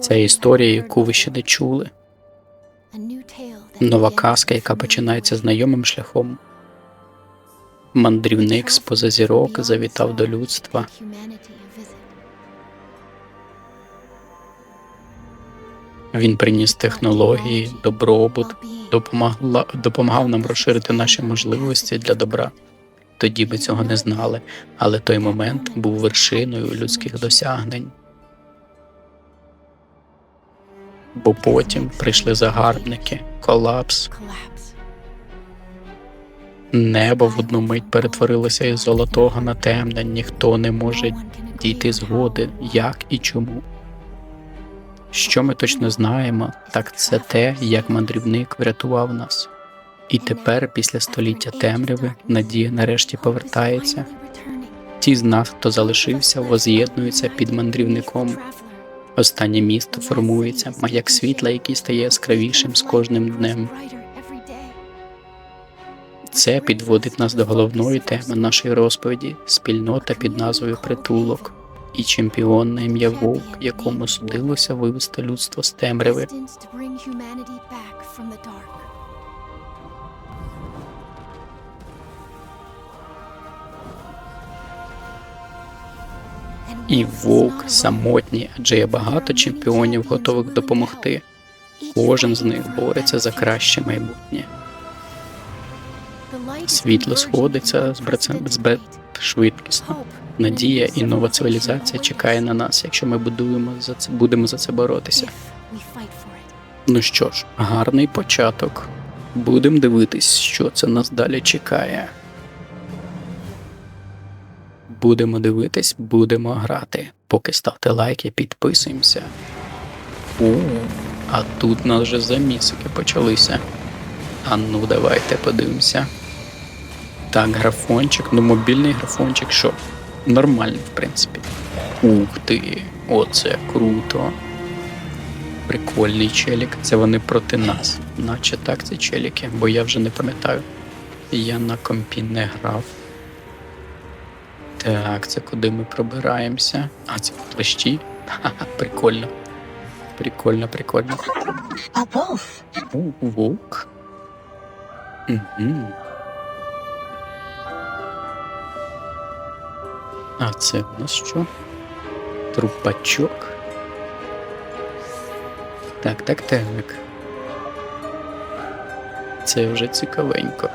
Це історія, яку ви ще не чули. Нова казка, яка починається знайомим шляхом. Мандрівник з поза зірок завітав до людства. Він приніс технології, добробут, допомагла, допомагав нам розширити наші можливості для добра. Тоді ми цього не знали, але той момент був вершиною людських досягнень. Бо потім прийшли загарбники, колапс, небо в одну мить перетворилося із золотого на темне, ніхто не може дійти згоди, як і чому. Що ми точно знаємо, так це те, як мандрівник врятував нас. І тепер, після століття темряви, надія нарешті повертається. Ті з нас, хто залишився, воз'єднуються під мандрівником. Останнє місто формується, маяк світла, який стає яскравішим з кожним днем. Це підводить нас до головної теми нашої розповіді спільнота під назвою Притулок і чемпіон на ім'я Вовк, якому судилося вивести людство з темряви. І вовк самотній, адже є багато чемпіонів, готових допомогти. Кожен з них бореться за краще майбутнє. Світло сходиться з з швидкісно. Надія і нова цивілізація чекає на нас, якщо ми будуємо за це, будемо за це боротися. Ну що ж, гарний початок. Будемо дивитись, що це нас далі чекає. Будемо дивитись, будемо грати. Поки ставте лайки, підписуємося. О, а тут у нас вже замісики почалися. А ну давайте подивимося. Так, графончик, ну мобільний графончик, що? Нормальний, в принципі. Ух ти, оце круто. Прикольний челік. Це вони проти нас. Наче так це челіки, бо я вже не пам'ятаю. Я на компі не грав. Так, це куди ми пробираємося? А, це плащі. Ха-ха, прикольно. Прикольно, прикольно. A wolf. Вовк. Угу. А це в нас що? Трупачок. Так, так, так. Це вже цікавенько.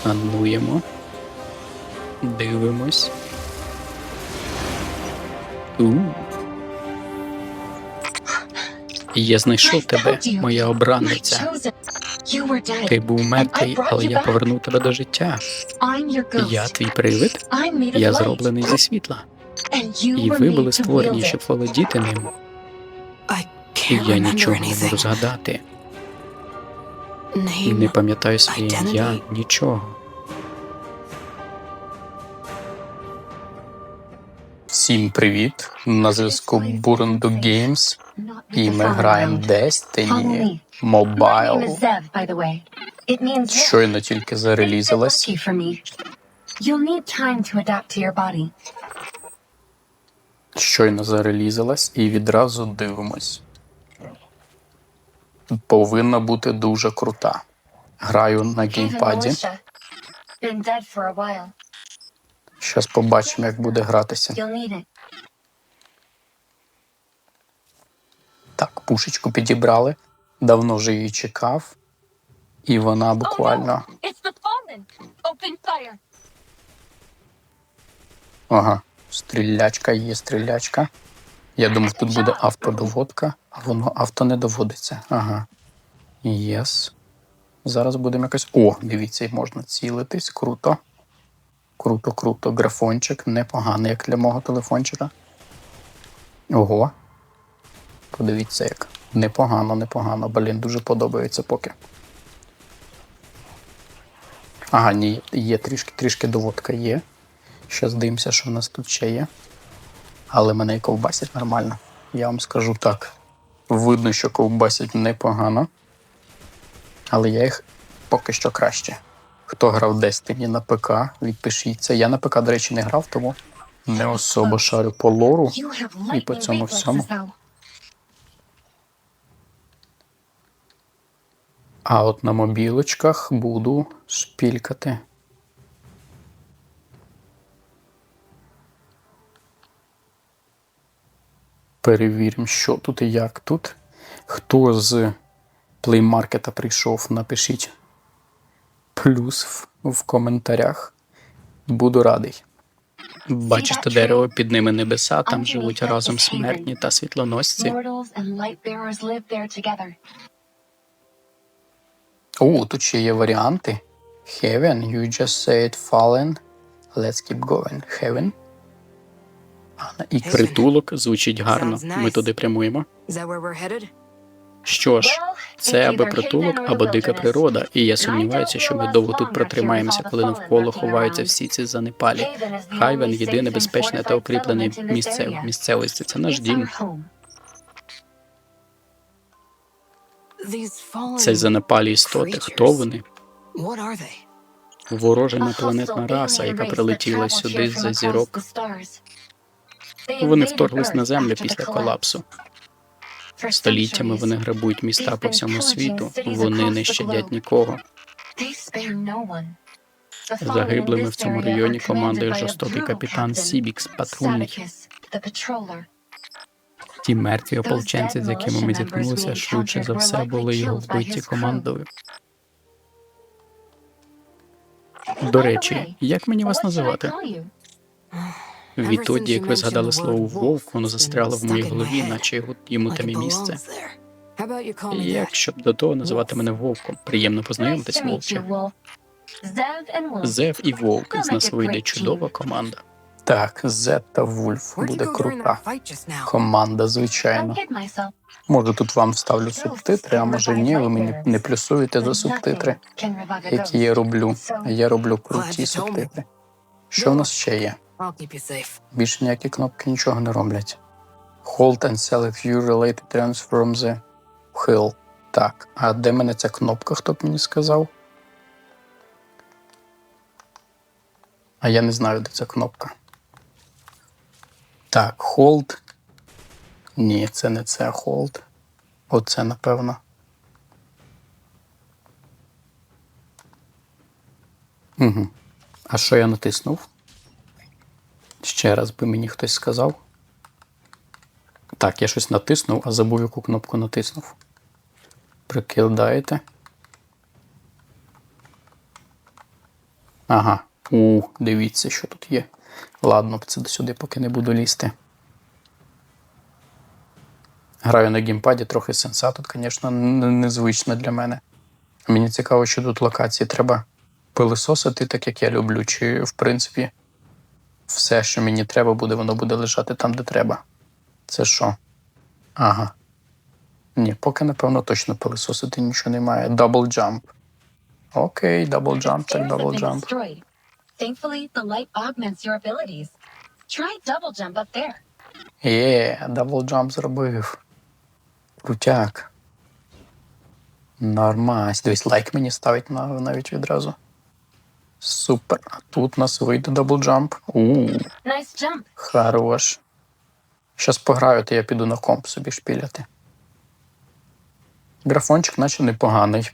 Скануємо. Дивимось. У. Я знайшов тебе, моя обранниця. Ти був мертвий, але я повернув тебе до життя. Я твій привид, я зроблений зі світла. І ви були створені, щоб володіти ним. І я нічого не можу згадати. Не пам'ятаю своє ім'я, нічого. Всім привіт! На зв'язку Бурунду Games, і ми граємо. Destiny Mobile. Щойно тільки зарелізилась. Щойно зарелізилась і відразу дивимось. Повинна бути дуже крута. Граю на геймпаді. Щас побачимо, як буде гратися. Так, пушечку підібрали. Давно вже її чекав. І вона буквально. Oh, fire. Ага, стрілячка є стрілячка. Я думав, тут буде автодоводка, а воно авто не доводиться. Ага. Єс. Зараз будемо якось. О, дивіться, можна цілитись. Круто. Круто, круто. Графончик непоганий, як для мого телефончика. Ого. Подивіться, як. Непогано, непогано. Блін, дуже подобається поки. Ага, ні, є трішки, трішки доводка є. Щас дивимося, що в нас тут ще є. Але мене і ковбасять нормально. Я вам скажу так. Видно, що ковбасять непогано. Але я їх поки що краще. Хто грав Destiny на ПК, відпишіться. Я на ПК, до речі, не грав, тому Не особо шарю по лору. І по цьому всьому. А от на мобілочках буду шпількати. Перевіримо, що тут і як тут. Хто з плеймаркета прийшов, напишіть плюс в, в коментарях. Буду радий. Бачите дерево під ними небеса, там живуть разом смертні та світлоносці. О, тут ще є варіанти. Heaven, you just said fallen. Let's keep going. Heaven. І притулок звучить гарно. Ми туди прямуємо. Що ж, це або притулок, або дика природа, і я сумніваюся, що ми довго тут протримаємося, коли навколо ховаються всі ці занепалі. Хайвен єдине безпечне та укріплене місце area. місцевості. Це наш дім. Це занепалі істоти. Хто вони? Ворожа A інопланетна раса, яка прилетіла сюди з-за зірок. Вони вторглись на землю після колапсу. Століттями вони грабують міста по всьому світу. Вони не щадять нікого. Загиблими в цьому районі командує жорстокий капітан Сібікс, патрульний. Ті мертві ополченці, з якими ми зіткнулися, швидше за все були його вбиті командою. До речі, як мені вас називати? Відтоді, як ви згадали слово вовк, воно застряло в моїй голові, наче його йому там і місце. Як щоб до того називати мене вовком? Приємно познайомитись, вовче. Зев і Вовк з нас вийде чудова команда. Так, Зет та Вульф буде крута. Команда, звичайно. Може тут вам вставлю субтитри, а може ні, ви мені не плюсуєте за субтитри, які я роблю. Я роблю круті субтитри. Що в нас ще є? Більше ніякі кнопки нічого не роблять. Hold and select view related terms from the hill. Так, а де мене ця кнопка, хто б мені сказав? А я не знаю, де ця кнопка. Так, hold. Ні, це не це hold. Оце, напевно. Угу. А що я натиснув? Ще раз би мені хтось сказав. Так, я щось натиснув, а забув, яку кнопку натиснув. Прикидаєте. Ага. У, дивіться, що тут є. Ладно, це сюди поки не буду лізти. Граю на геймпаді, трохи сенса тут, звісно, незвично для мене. Мені цікаво, що тут локації треба пилисосити, так як я люблю, чи в принципі все, що мені треба буде, воно буде лежати там, де треба. Це що? Ага. Ні, поки, напевно, точно пилисосити нічого немає. Double jump. Окей, double The jump, так been jump. Thankfully, the light augments your abilities. Try double jump up there. Є, double jump зробив. Крутяк. Нормась. Дивись, лайк мені ставить навіть відразу. Супер. А тут у нас вийде. У, Nice jump. хорош. Щас пограю, то я піду на комп собі шпіляти. Графончик наче непоганий.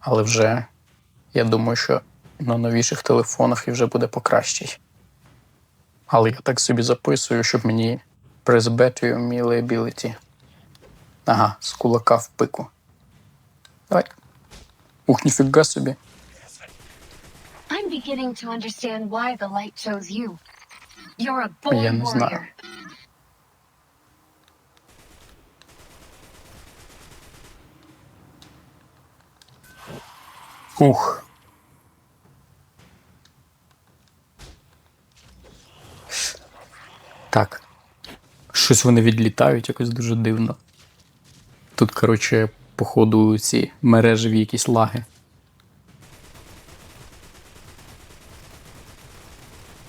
Але вже я думаю, що на новіших телефонах і вже буде покращий. Але я так собі записую, щоб мені призбетую мій ability. Ага, з кулака в пику. Давай. Ух, ніфіга собі. I'm beginning to understand why the light chose you. You're a born Я не знаю. warrior. Ух. Так. Щось вони відлітають якось дуже дивно. Тут, коротше, походу, ці мережеві якісь лаги.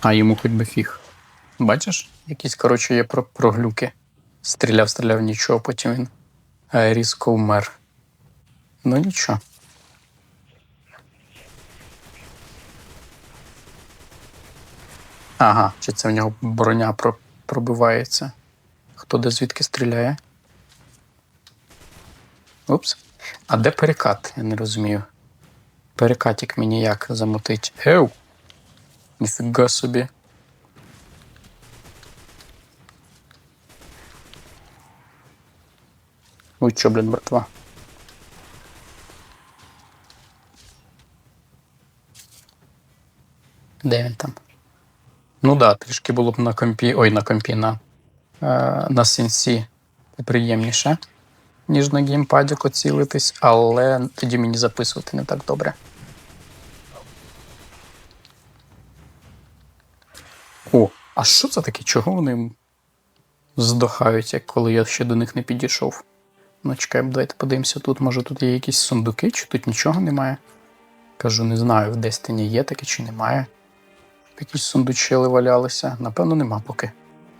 А йому хоч би фіг. Бачиш? Якісь, коротше, є проглюки. Стріляв, стріляв нічого, потім він е, різко вмер. Ну нічого. Ага, чи це в нього броня про- пробивається? Хто де звідки стріляє? Упс. А де перекат? Я не розумію. Перекатик мені як замутить. Еу! Ніфіга собі. Ой, чо, блін, братва. Де він там? Ну да, трішки було б на компі. Ой, на компі, на, е, на сенсі приємніше, ніж на геймпаді цілитись, але тоді мені записувати не так добре. А що це таке? Чого вони здохають, як коли я ще до них не підійшов? Ну, чекай, давайте подивимося тут. Може тут є якісь сундуки, чи тут нічого немає? Кажу, не знаю, в Destiny є таке чи немає. Якісь сундучели валялися. Напевно, нема поки.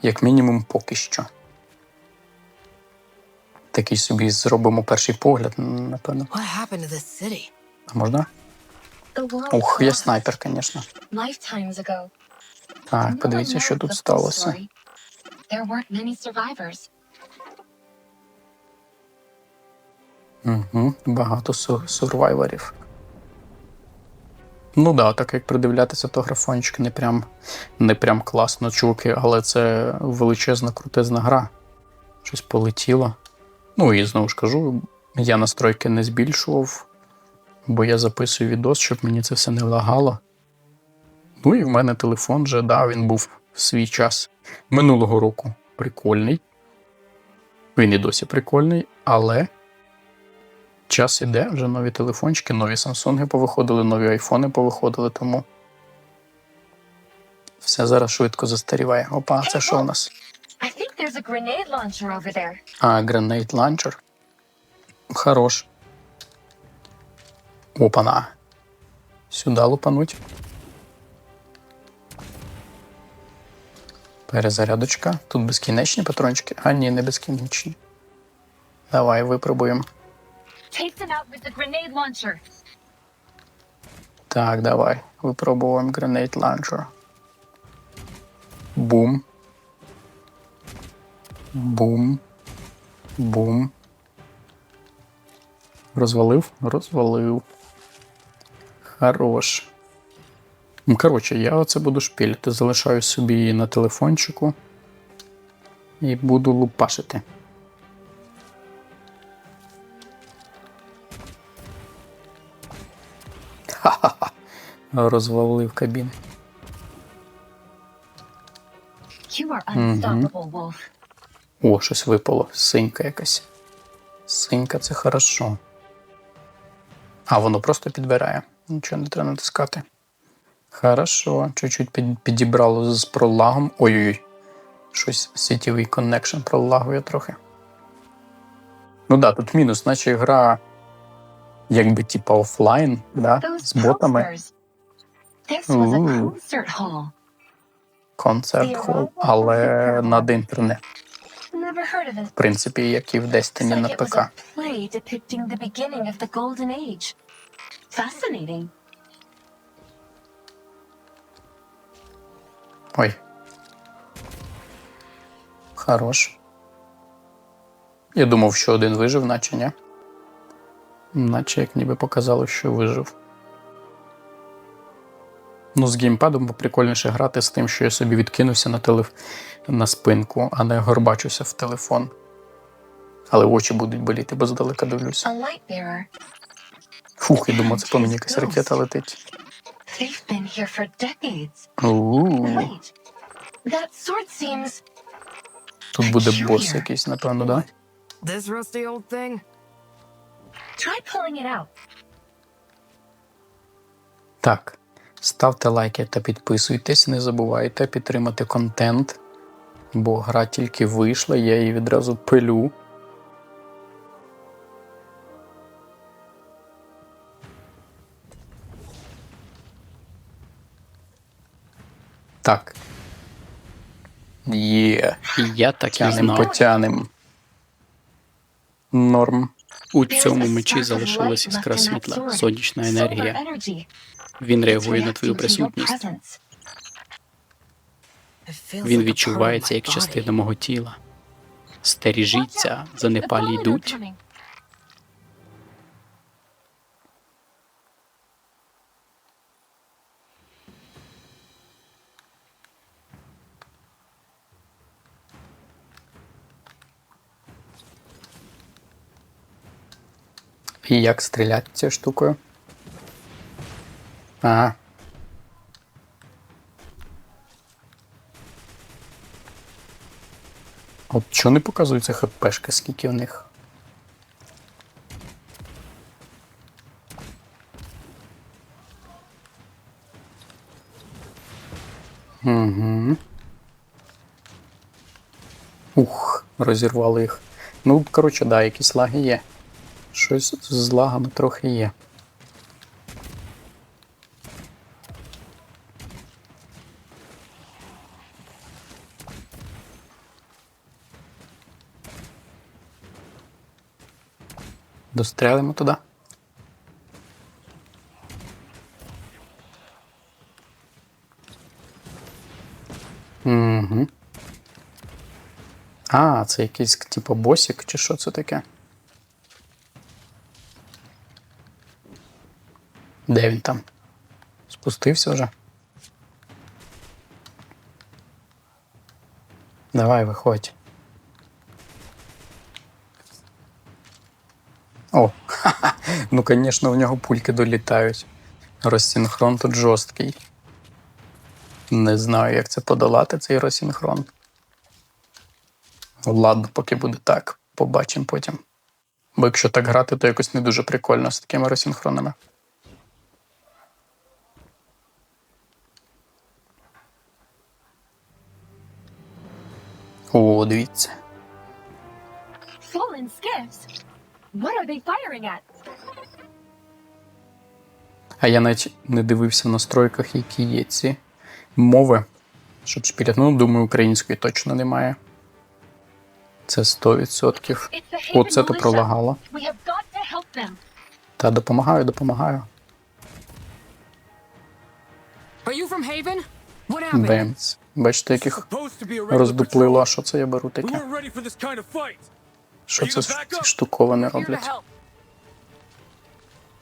Як мінімум, поки що. Такий собі зробимо перший погляд, напевно. А можна? Ух, я снайпер, звісно. Так, подивіться, що тут сталося. Угу, багато су- сурвайверів. Ну да, так як придивлятися, то графончик не прям, не прям класно, чуваки, але це величезна крутезна гра. Щось полетіло. Ну і знову ж кажу, я настройки не збільшував, бо я записую відос, щоб мені це все не лагало. Ну і в мене телефон вже, да, він був в свій час минулого року прикольний. Він і досі прикольний, але час іде, вже нові телефончики, нові Самсунги повиходили, нові айфони повиходили, тому все зараз швидко застаріває. Опа, це що у нас? А, Grenade Launcher. Хорош. Опана. Сюди лупануть. Перезарядочка. Тут безкінечні патрончики. А, ні, не безкінечні. Давай випробуємо. Так, давай. Випробуємо Grenade Launcher. Бум. Бум. Бум. Розвалив? Розвалив. Хорош. Коротше, я оце буду шпілити. Залишаю собі її на телефончику. І буду лупашити. Ха-ха-ха. Розвалив кабін. Wolf. О, щось випало. Синька якась. Синька це хорошо. А воно просто підбирає. Нічого не треба натискати. Хорошо. Чуть-чуть підібрало з пролагом. Ой-ой-ой. Щось сітєвий коннекшн пролагує трохи. Ну да, тут мінус, наче гра якби типа офлайн, да, з ботами. Концерт хол, але над інтернет. В принципі, як і в Destiny на ПК. a Ой. Хорош. Я думав, що один вижив, наче ні. Наче як ніби показало, що вижив. Ну, з геймпадом прикольніше грати з тим, що я собі відкинувся на, телеф... на спинку, а не горбачуся в телефон. Але очі будуть боліти, бо здалека дивлюся. Фух, я думав, це по мені якась ракета летить. They've been here for decades. У-у-у. Wait. That sword seems Тут буде бос якийсь, напевно, да? This rusty old thing? Try pulling it out. Так, ставте лайки та підписуйтесь, не забувайте підтримати контент, бо гра тільки вийшла, я її відразу пилю. Так. Є. Я так і знав. потянем. Норм. У цьому мечі залишилась іскра світла, сонячна енергія. Він реагує на твою присутність. Він відчувається як частина мого тіла. Стережіться, занепалі йдуть. І як стріляти цією штукою? Ага. От чого не показуються хпшки, скільки в них? Угу. Ух, розірвали їх. Ну, коротше, да, якісь лаги є. Щось з лагами трохи є. Дострелимо туди. Угу. А, це якийсь типу босик, чи що це таке? Де він там? Спустився вже. Давай, виходь. О, ну, звісно, в нього пульки долітають. Розсінхрон тут жорсткий. Не знаю, як це подолати, цей розсінхрон. Ладно, поки буде так, побачимо потім. Бо якщо так грати, то якось не дуже прикольно з такими розсінхронами. О, дивіться. Fallen skiffs. What are they firing at? А я навіть не дивився в настройках, які є ці мови, щоб шпіляти. Ну, думаю, української точно немає. Це 100%. It's the Haven Оце ти militia. пролагала. We have got to help them. Та допомагаю, допомагаю. Are you from Haven? What. Бачите, яких роздуплило. А що це я беру таке? Що це ці штуковини роблять?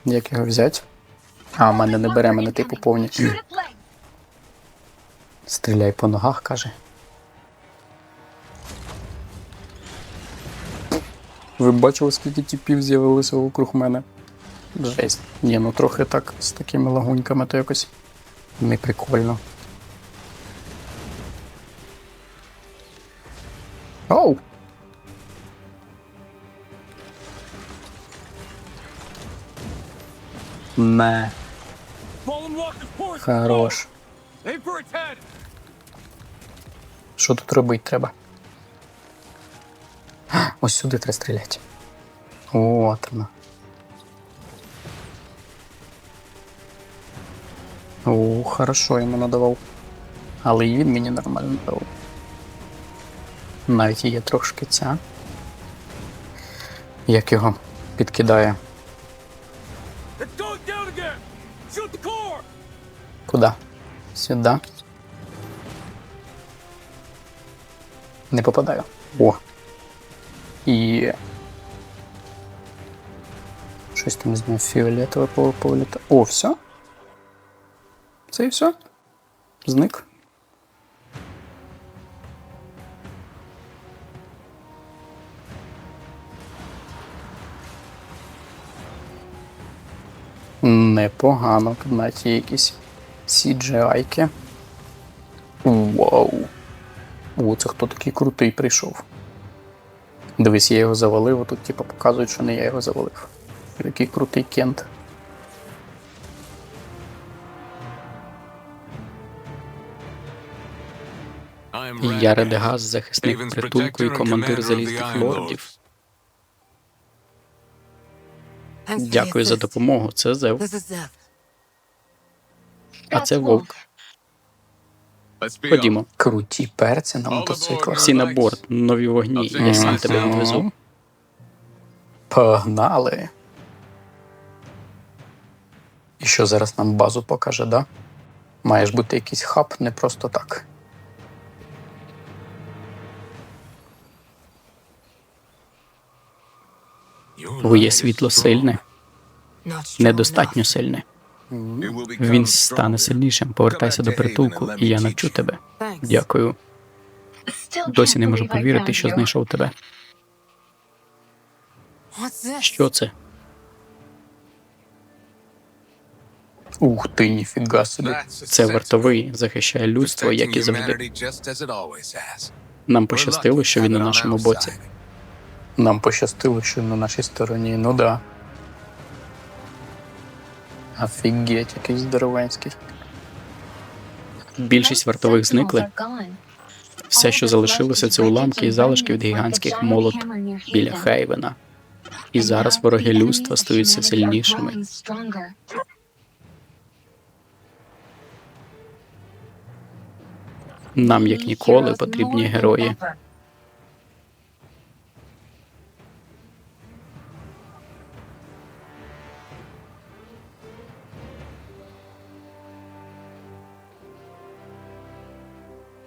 Як його взяти? А, в мене не бере, мене типу повні. Стріляй по ногах, каже. Ви бачили, скільки тіпів з'явилося вокруг мене? Жесть. Ні, ну трохи так з такими лагуньками то якось не Оу! Pouring хорош. Що тут робити треба? Ось сюди треба стріляти. От вона. О, хорошо йому надавав. Але і він мені нормально дав. Навіть є трошки ця. Як його підкидає. Куди? Сюди. Не попадаю. О. І. Щось там з ним фіолетове пов- повиліта. О, все. Це і все. Зник. Непогано. Навіть є якісь CGI-ки. Вау. О, це хто такий крутий прийшов. Дивись, я його завалив, а тут типу показують, що не я його завалив. Який крутий кент. Я Редегас, захисник притулку і командир залізних лордів. Дякую за допомогу. Це Зев. А це Вовк. Ходімо. Круті перці на мотоциклах. Всі на борт, нові вогні. Я сам тебе відвезу. Погнали. І що зараз нам базу покаже, да? Має ж бути якийсь хаб, не просто так. Твоє світло сильне, недостатньо сильне. Він стане сильнішим. Повертайся до притулку, і я навчу тебе. Дякую. Досі не можу повірити, що знайшов тебе. Що це? Ух ти, ніфіга собі. Це вартовий, захищає людство, як і завжди. Нам пощастило, що він на нашому боці. Нам пощастило, що на нашій стороні. Ну да. Офігеть, якийсь здоровенський. Більшість вартових зникли. Все, що залишилося, це уламки і залишки від гігантських молот біля Хейвена. І зараз вороги людства стають все сильнішими. Нам, як ніколи, потрібні герої.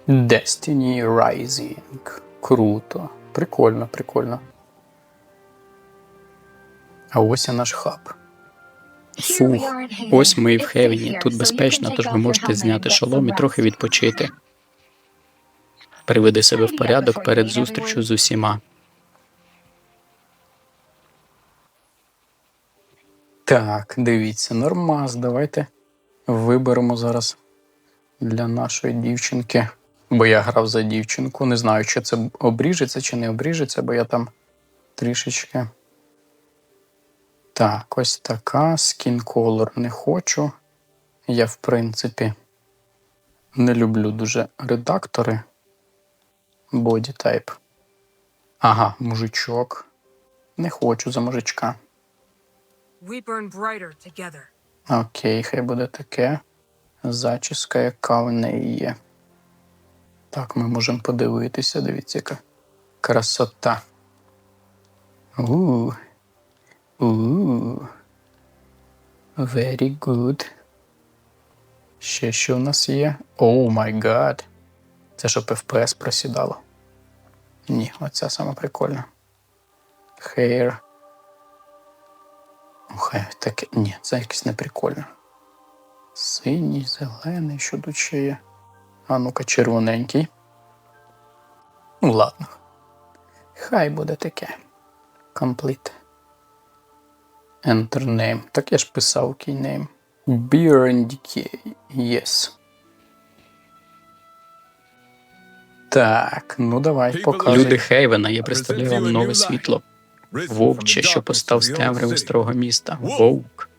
Destiny Rising. Круто. Прикольно, прикольно. А ось і наш хаб. Сух. Ось ми і в Хевені. Тут безпечно, тож ви можете зняти шолом і трохи відпочити. Приведи себе в порядок перед зустрічю з усіма. Так, дивіться, нормас. Давайте виберемо зараз для нашої дівчинки. Бо я грав за дівчинку. Не знаю, чи це обріжеться, чи не обріжеться, бо я там трішечки. Так, ось така. Skin color не хочу. Я, в принципі, не люблю дуже редактори. Body type. Ага, мужичок. Не хочу за мужичка. We burn brighter together. Окей, хай буде таке. Зачіска, яка в неї є. Так, ми можемо подивитися. Дивіться, яка красота. У. У. Very good. Ще що в нас є? О май гад. Це щоб FPS просідало. Ні, оця саме прикольна. Hair. Хай таке. Ні, це якесь неприкольне. Синій, зелений, що тут ще є. А ну-ка, червоненький. Ну, ладно. Хай буде таке. Complete. Enter name. Так я ж писав кейнейм. Beer and Decay. Yes. Так, ну давай, показуй. Люди Хейвена, я представляю вам нове світло. Вовче, що постав з темряви старого міста. Вовк.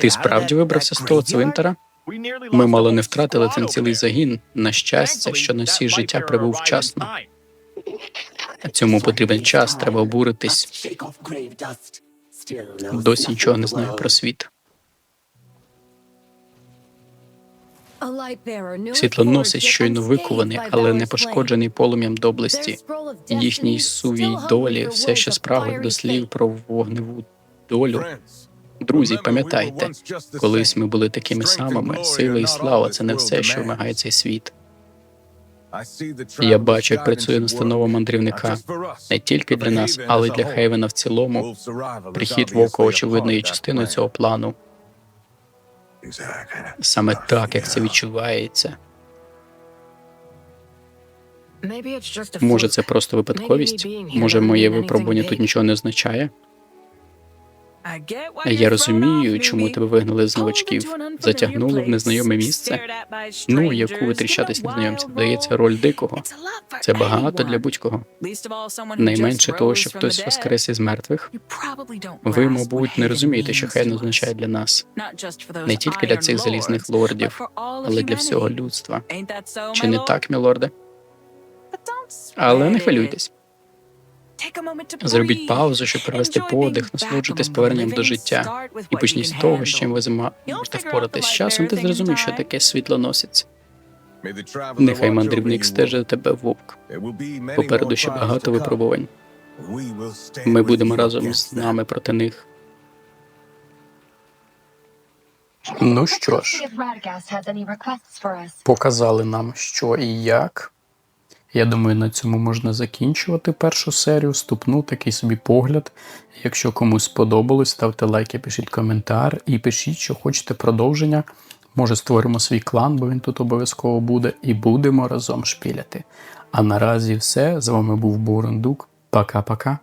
Ти справді вибрався з того цвинтара? Ми мало не втратили там цілий загін. На щастя, що носій життя прибув вчасно. Цьому потрібен час, треба обуритись. Досі нічого не знаю про світ. Світлоносець щойно викований, але не пошкоджений полум'ям доблесті. Їхній сувій долі все ще спрагуть до слів про вогневу долю. Друзі, пам'ятайте, колись ми були такими самими. Сила і слава це не все, що вимагає цей світ. Я бачу, як працює настанова мандрівника не тільки для нас, але й для Хейвена в цілому. Прихід вовка, очевидно, частиною цього плану. Саме так, як це відчувається. Може, це просто випадковість? Може, моє випробування тут нічого не означає? Я розумію, чому тебе вигнали з новачків. Затягнули в незнайоме місце. Ну, яку витріщатись given a незнайомця. wild роль дикого. Це багато для будь-кого. Найменше того, що хтось воскрес із мертвих. Ви, мабуть, не розумієте, що Хейн означає для нас не тільки для цих залізних лордів, але для всього людства. Чи не так, мілорде? Але не хвилюйтесь. Зробіть паузу, щоб привести подих, насолоджуйтесь поверненням до життя. І почніть з того, з чим ви зима можете впоратись. З часом ти зрозумієш, що таке світлоносець. Нехай мандрівник стежить тебе вовк. Попереду ще багато випробувань. Ми будемо разом з нами проти них. Ну що ж, показали нам, що і як. Я думаю, на цьому можна закінчувати першу серію. Ступну такий собі погляд. Якщо комусь сподобалось, ставте лайки, пишіть коментар і пишіть, що хочете продовження. Може, створимо свій клан, бо він тут обов'язково буде, і будемо разом шпіляти. А наразі все. З вами був Бурундук. Пока-пока.